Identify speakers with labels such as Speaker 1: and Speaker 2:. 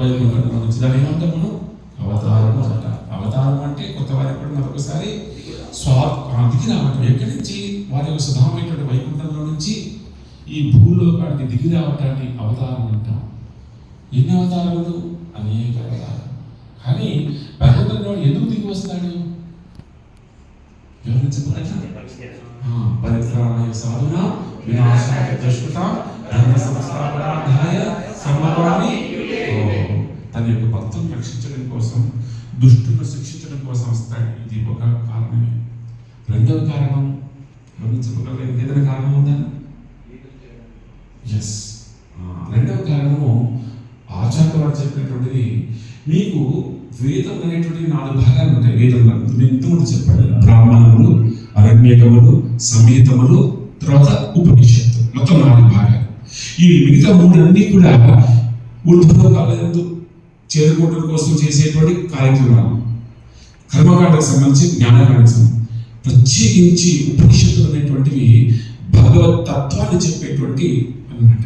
Speaker 1: వైకుంఠంలో నుంచి దాని ఏమంటాం మనం? అవతారం అంట అవతారం అంటే కొత్త వారికి కూడా మరొకసారి స్వా దిగి రావటం ఎక్కడి నుంచి? వారి యొక్క సుధామైనటువంటి వైకుంఠంలో నుంచి ఈ భూలోకానికి దిగి రావటాన్ని అవతారం అంటాం. ఎన్ని అవతారములు అనేక అవతారం కానీ భగవంతుడు ఎందుకు దిగి వస్తాడు? ఎవరు పరిత్రాణాయ సాధున వినాశాయ దుష్కృత ధర్మ సంస్థాపనార్థాయ సమర్వాణి కోసం దుష్టులను శిక్షించడం కోసం వస్తాయి. ఇది ఒక కారణమే. రెండవ కారణం ఎవరు ఏదైనా కారణం ఉందా? ఎస్ రెండవ కారణము ఆచార్య వారు చెప్పినటువంటిది మీకు వేదం అనేటువంటి నాలుగు భాగాలు ఉంటాయి. వేదంలో నేను ఇంతకుముందు చెప్పాడు. బ్రాహ్మణములు అరణ్యకములు సమేతములు తర్వాత ఉపనిషత్తు. మొత్తం నాలుగు భాగాలు. ఈ మిగతా మూడు అన్ని కూడా కాలేదు చేరుకోవటం కోసం చేసేటువంటి కార్యక్రమాలు. కర్మకాండకు సంబంధించి జ్ఞానకాండకు సంబంధించి ప్రత్యేకించి ఉపనిషత్తులు అనేటువంటివి భగవత్ తత్వాన్ని చెప్పేటువంటి అన్నమాట